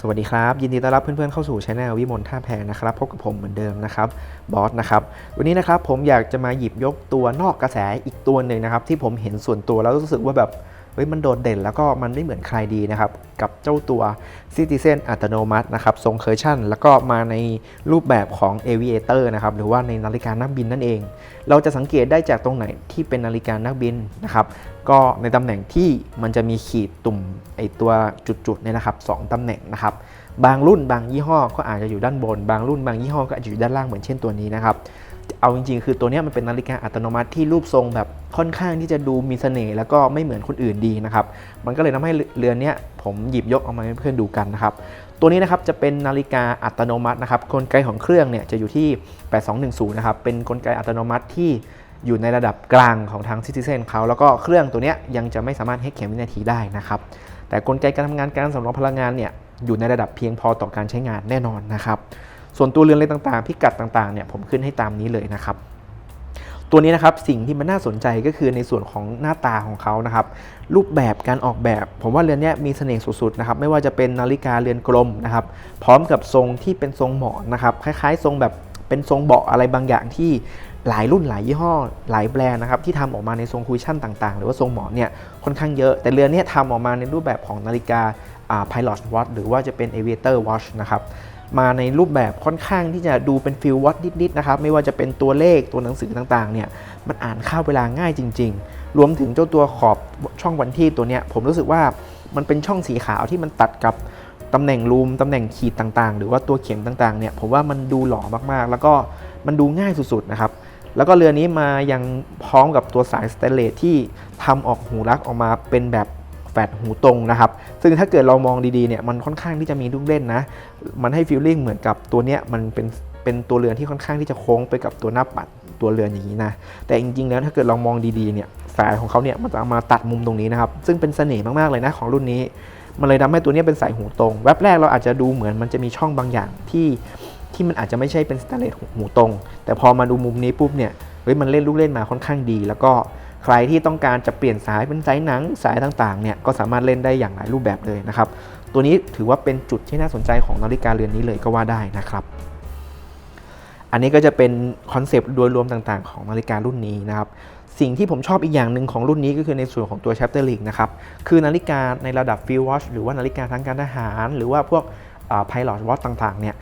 สวัสดีครับ ยินดีต้อนรับเพื่อนๆเข้าสู่ช anel วิมลท่าแพนะครับพบกับผมเหมือนเดิมนะครับบอสนะครับวันนี้นะครับผมอยากจะมาหยิบยกตัวนอกกระแสอีกตัวหนึ่งนะครับที่ผมเห็นส่วนตัวแล้วรู้สึกว่าแบบ เฮ้ยมันโดดเด่นแล้วก็มันไม่เหมือนใครดีนะครับ กับเจ้าตัว Citizen อัตโนมัตินะครับทรงเคอร์ชั่น แล้วก็มาในรูปแบบของ Aviator นะครับหรือว่าในนาฬิกานักบินนั่นเอง เราจะสังเกตได้จากตรงไหนที่เป็นนาฬิกานักบินนะครับก็ในตำแหน่งที่มันจะมีขีดตุ่มไอตัวจุดๆเนี่ยนะครับสองตำแหน่งนะครับบางรุ่นบางยี่ห้อก็อาจจะอยู่ด้านบน บางรุ่นบางยี่ห้อก็อาจจะอยู่ด้านล่างเหมือนเช่นตัวนี้นะครับ เอาจริงๆ คือตัวนี้มันเป็นนาฬิกาอัตโนมัติที่รูปทรงแบบค่อนข้างที่จะดูมีเสน่ห์แล้วก็ไม่เหมือนคนอื่นดีนะครับ มันก็เลยทำให้เรือนนี้ผมหยิบยกเอามาให้เพื่อนดูกันนะครับ ตัวนี้นะครับจะเป็นนาฬิกาอัตโนมัตินะครับกลไกของเครื่องเนี่ยจะอยู่ที่ 8210 นะครับ เป็นกลไกอัตโนมัติที่อยู่ในระดับกลางของทาง Citizen เขาแล้วก็เครื่องตัวนี้ยังจะไม่สามารถให้เข็มวินาทีได้นะครับ แต่กลไกการทำงานการสำรองพลังงานเนี่ยอยู่ในระดับเพียงพอต่อการใช้งานแน่นอนนะครับ ส่วนตัวเรือนอะไรต่างๆ พิกัดต่างๆเนี่ยผมขึ้นให้ตามนี้เลยนะครับ ตัวนี้นะครับสิ่งที่มันน่าสนใจก็คือในส่วนของหน้าตาของเขานะครับ รูปแบบการออกแบบ ผมว่าเรือนนี้มีเสน่ห์สุดๆนะครับไม่ว่าจะเป็นนาฬิกาเรือนกลมนะครับพร้อมกับทรงที่เป็นทรงหมอนนะครับคล้ายๆ ทรงแบบเป็นทรงเบาะอะไรบางอย่างที่หลายรุ่นหลายยี่ห้อ หลายแบรนด์นะครับที่ทำออกมาในทรงคุชชั่นต่างๆ หรือว่าทรงหมอนเนี่ยค่อนข้างเยอะแต่เรือนนี้ทำออกมาในรูปแบบของนาฬิกาอ่า Pilot Watch หรือว่าจะเป็น Aviator Watch นะครับ มาในรูปแบบค่อนข้างที่จะดูเป็นฟิลวัดนิดๆนะครับไม่ว่าจะเป็นตัวเลขตัวหนังสือต่างๆเนี่ยมันอ่านค่าวเวลาง่ายจริง ๆ รวมถึงเจ้าตัวขอบช่องวันที่ตัวเนี้ยผมรู้สึกว่ามันเป็นช่องสีขาวที่มันตัดกับตำแหน่งรูมตำแหน่งขีดต่างๆ หรือว่าตัวเข็มต่างๆเนี่ยผมว่ามันดูหล่อมากๆ แล้วก็มันดูง่ายสุดๆนะครับแล้วก็เรือนี้มายังพร้อมกับตัวสายสเตนเลสที่ทำออกหูรักออกมาเป็นแบบ แฟดหูตรงนะครับ ซึ่งถ้าเกิดเรามองดีๆเนี่ยมันค่อนข้างที่จะมีลูกเล่นนะ มันให้ฟีลลิ่งเหมือนกับตัวเนี้ยมันเป็นเป็นตัวเรือนที่ค่อนข้างที่จะโค้งไปกับตัวหน้าปัดตัวเรือนอย่างนี้นะ แต่จริงๆแล้วถ้าเกิดเรามองดีๆเนี่ยสายของเขาเนี่ยมันจะมาตัดมุมตรงนี้นะครับ ซึ่งเป็นเสน่ห์มากๆเลยนะของรุ่นนี้ มันเลยทำให้ตัวเนี้ยเป็นสายหูตรง แวบแรกเราอาจจะดูเหมือนมันจะมีช่องบางอย่างที่ที่มันอาจจะไม่ใช่เป็นสแตนเลสหูตรง แต่พอมาดูมุมนี้ปุ๊บเนี่ยเฮ้ยมันเล่นลูกเล่นมาค่อนข้างดี แล้วก็ ใครที่ต้องการจะเปลี่ยนสายเป็นสายหนังสายต่างๆเนี่ยก็สามารถเล่นได้อย่างหลายรูปแบบเลยนะครับตัวนี้ถือว่าเป็นจุดที่น่าสนใจของนาฬิกาเรือนนี้เลยก็ว่าได้นะครับอันนี้ก็จะเป็นคอนเซปต์โดยรวมต่างๆ ของนาฬิการุ่นนี้นะครับ สิ่งที่ผมชอบอีกอย่างหนึ่งของรุ่นนี้ก็คือในส่วนของตัว Chapter Link นะครับ คือนาฬิกาในระดับ Field Watch หรือว่านาฬิกาทางการทหาร หรือว่าพวกอ่า Pilot Watch ต่างๆ เนี่ย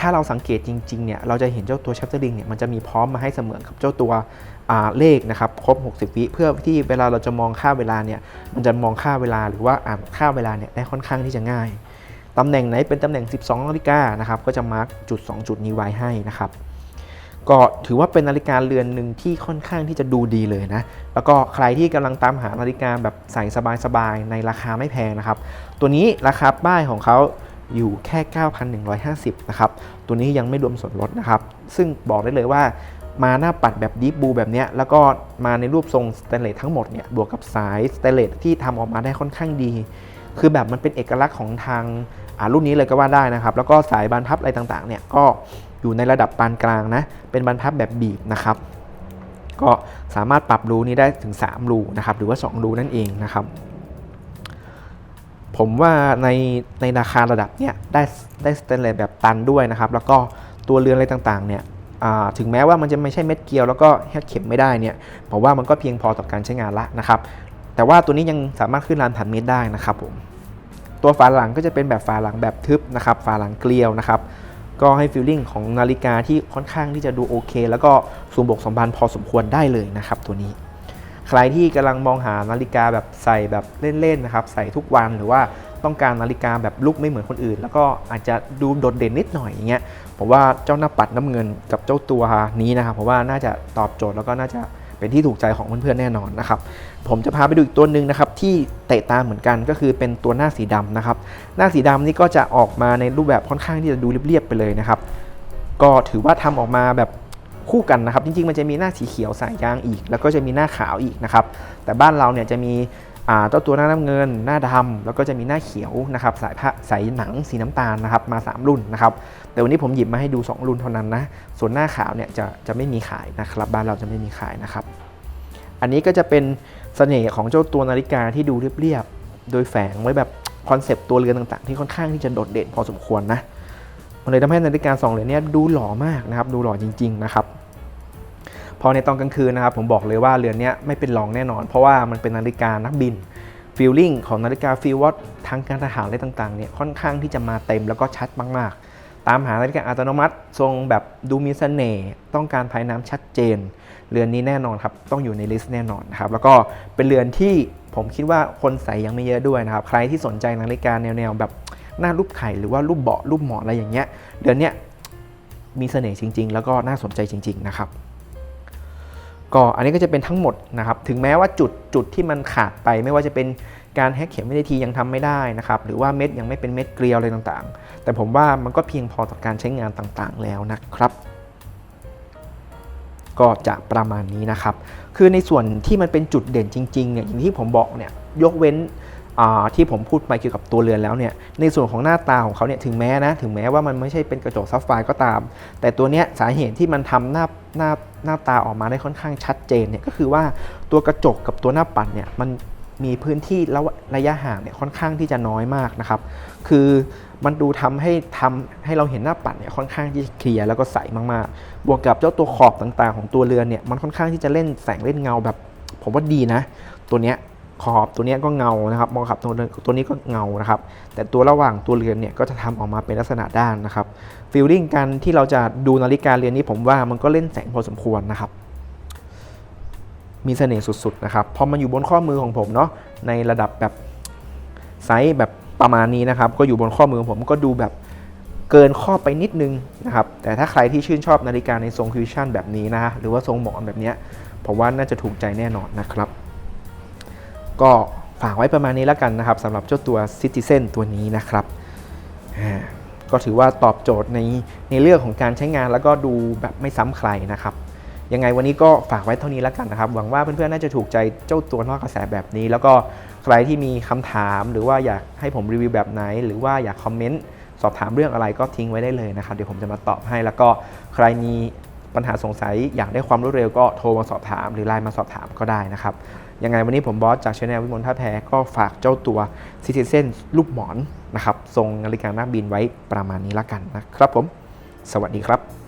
ถ้าเราสังเกตจริงๆ เนี่ย เราจะเห็นเจ้าตัว Chapter Link เนี่ย มันจะมีพร้อมมาให้เสมอกับเจ้าตัวอ่า เลขนะครับครบ 60 วิเพื่อที่เวลาเราจะมองค่าเวลาเนี่ยมันจะมองค่าเวลาหรือว่าอ่านค่าเวลาเนี่ยได้ค่อนข้างที่จะง่ายตำแหน่งไหนเป็นตำแหน่ง 12 นาฬิกานะครับก็จะมาร์กจุด 2 จุดนี้ไว้ให้นะครับก็ถือว่าเป็นนาฬิกาเรือนหนึ่งที่ค่อนข้างที่จะดูดีเลยนะ แล้วก็ใครที่กำลังตามหานาฬิกาแบบใส่สบายๆ ในราคาไม่แพงนะครับ ตัวนี้ราคาป้ายของเขาอยู่แค่ 9,150 นะครับ ตัวนี้ยังไม่รวมส่วนลดนะครับ ซึ่งบอกได้เลยว่า มาหน้าปัดแบบดีฟบูแบบนี้แล้วก็มาในรูปทรงสเตนเลสทั้งหมดเนี่ยบวกกับสายสเตนเลสที่ทำออกมาได้ค่อนข้างดี คือแบบมันเป็นเอกลักษณ์ของทางรุ่นนี้เลยก็ว่าได้นะครับ แล้วก็สายบานพับอะไรต่างๆเนี่ยก็อยู่ในระดับปานกลางนะ เป็นบานพับแบบบีบนะครับ ก็สามารถปรับรูนี้ได้ถึง 3 รูนะครับ หรือว่า 2 รูนั่นเองนะครับ ผมว่าในในราคาระดับเนี้ยได้ได้สเตนเลสแบบตันด้วยนะครับ แล้วก็ตัวเรือนอะไรต่างๆเนี่ย ถึงแม้ว่ามันจะไม่ใช่เม็ดเกลียวแล้วก็แค่เข็มไม่ได้เนี่ยผมว่ามันก็เพียงพอต่อการใช้งานละนะครับ แต่ว่าตัวนี้ยังสามารถขึ้นลานถันเมตรได้นะครับผมตัวฝาหลังก็จะเป็นแบบฝาหลังแบบทึบนะครับฝาหลังเกลียวนะครับก็ให้ฟีลลิ่งของนาฬิกาที่ค่อนข้างที่จะดูโอเค แล้วก็สมบกสมบันพอสมควรได้เลยนะครับ ตัวนี้ ใครที่กำลังมองหานาฬิกาแบบใส่แบบเล่นๆนะครับ ใส่ทุกวันหรือว่า ต้องการนาฬิกาแบบลุกไม่เหมือนคนอื่น แล้วก็อาจจะดูโดดเด่นนิดหน่อยอย่างเงี้ยผมว่าเจ้าหน้าปัดน้ำเงินกับเจ้าตัวนี้นะครับผมว่าน่าจะตอบโจทย์แล้วก็น่าจะเป็นที่ถูกใจของเพื่อนๆแน่นอนนะครับผมจะพาไปดูอีกตัวหนึ่งนะครับที่เตะตาเหมือนกันก็คือเป็นตัวหน้าสีดำนะครับหน้าสีดำนี่ก็จะออกมาในรูปแบบค่อนข้างที่จะดูเรียบๆไปเลยนะครับก็ถือว่าทำออกมาแบบคู่กันนะครับ จริงๆ มันจะมีหน้าสีเขียวสายยางอีก แล้วก็จะมีหน้าขาวอีกนะครับ แต่บ้านเราเนี่ยจะมี เจ้าตัวหน้าน้ำเงิน หน้าดำแล้วก็จะมีหน้าเขียวนะครับสายผ้าสายหนังสีน้ำตาลนะครับมา 3 รุ่นนะครับแต่วันนี้ผมหยิบมาให้ดู 2 รุ่นเท่านั้นนะส่วนหน้าขาวเนี่ยจะจะไม่มีขายนะครับบ้านเราจะไม่มีขายนะครับ อันนี้ก็จะเป็นเสน่ห์ของเจ้าตัวนาฬิกาที่ดูเรียบๆโดยแฝงไว้แบบคอนเซปต์ตัวเรือนต่างๆ ที่ค่อนข้างที่จะโดดเด่นพอสมควรนะมันเลยทำให้นาฬิกาสองเหรียญเนี้ดูหล่อมากนะครับดูหล่อจริงๆนะครับ พอในตอนกลางคืนนะครับผมบอกเลยว่าเรือนนี้ไม่เป็นรองแน่นอน เพราะว่ามันเป็นนาฬิกานักบินฟีลลิ่งของนาฬิกาฟีลวอตทางการทหารอะไรต่างๆเนี่ยค่อนข้างที่จะมาเต็มแล้วก็ชัดมากๆ ตามหานาฬิกาอัตโนมัติ ทรงแบบดูมีเสน่ห์ต้องการภายน้ำชัดเจน เรือนนี้แน่นอนครับต้องอยู่ในลิสต์แน่นอนครับแล้วก็เป็นเรือนที่ผมคิดว่าคนใส่ยังไม่เยอะด้วยนะครับใครที่สนใจนาฬิกาแนวๆแบบหน้ารูปไข่หรือว่ารูปเบาะรูปหมอนอะไรอย่างเงี้ยเรือนเนี้ยมีเสน่ห์จริง ๆ แล้วก็น่าสนใจจริง ๆ นะครับ ก็อันนี้ก็จะเป็นทั้งหมดนะครับ ถึงแม้ว่าจุดจุดที่มันขาดไป ไม่ว่าจะเป็นการแฮกเข็มวิธียังทำไม่ได้นะครับ หรือว่าเม็ดยังไม่เป็นเม็ดเกลียวอะไรต่างๆ แต่ผมว่ามันก็เพียงพอต่อการใช้งานต่างๆ แล้วนะครับ ก็จะประมาณนี้นะครับ คือในส่วนที่มันเป็นจุดเด่นจริงๆเนี่ยอย่างที่ผมบอกเนี่ยยกเว้น ที่ผมพูดไปเกี่ยวกับตัวเรือนแล้วเนี่ยในส่วนของหน้าตาของเขาเนี่ยถึงแม้นะถึงแม้ว่ามันไม่ใช่เป็นกระจกซับไฟก็ตาม แต่ตัวเนี้ยสาเหตุที่มันทำหน้าหน้าหน้าตาออกมาได้ค่อนข้างชัดเจนเนี่ยก็คือว่าตัวกระจกกับตัวหน้าปัดเนี่ยมันมีพื้นที่ระระยะห่างเนี่ยค่อนข้างที่จะน้อยมากนะครับ คือมันดูทำให้ทำให้เราเห็นหน้าปัดเนี่ยค่อนข้างที่จะเคลียร์แล้วก็ใสมากๆ บวกกับเจ้าตัวขอบต่างๆ ของตัวเรือนเนี่ยมันค่อนข้างที่จะเล่นแสงเล่นเงาแบบ ผมว่าดีนะ ตัวเนี้ย ขอบตัวนี้ก็เงานะครับมองขับตัวเรือนตัวนี้ก็เงานะครับ แต่ตัวระหว่างตัวเรือนเนี่ยก็จะทำออกมาเป็นลักษณะด้านนะครับฟีลลิ่งการที่เราจะดูนาฬิกาเรือนนี้ผมว่ามันก็เล่นแสงพอสมควรนะครับ มีเสน่ห์สุดๆนะครับพอมันอยู่บนข้อมือของผมเนาะในระดับแบบไซส์แบบประมาณนี้นะครับ ก็อยู่บนข้อมือของผมก็ดูแบบเกินข้อไปนิดนึงนะครับ แต่ถ้าใครที่ชื่นชอบนาฬิกาในทรงฟิวชั่นแบบนี้นะหรือว่าทรงหมอนแบบนี้ผมว่าน่าจะถูกใจแน่นอนนะครับ ก็ฝากไว้ประมาณนี้แล้วกันนะครับสำหรับเจ้าตัว Citizen ตัวนี้นะครับก็ถือว่าตอบโจทย์ในในเรื่องของการใช้งานแล้วก็ดูแบบไม่ซ้ำใครนะครับยังไงวันนี้ก็ฝากไว้เท่านี้แล้วกันนะครับ หวังว่าเพื่อนๆน่าจะถูกใจเจ้าตัวนอกกระแสแบบนี้ แล้วก็ใครที่มีคำถาม หรือว่าอยากให้ผมรีวิวแบบไหน หรือว่าอยากคอมเมนต์สอบถามเรื่องอะไรก็ทิ้งไว้ได้เลยนะครับ เดี๋ยวผมจะมาตอบให้ แล้วก็ใครมีปัญหาสงสัยอยากได้ความรวดเร็วก็โทรมาสอบถาม หรือไลน์มาสอบถามก็ได้นะครับ ยังไงวันนี้ผมบอสจากชาแนลวิมลท่าแพก็ฝากเจ้าตัวซิติเซนลูกหมอนนะครับทรงนาฬิกานักบินไว้ประมาณนี้ละกันนะครับผม สวัสดีครับ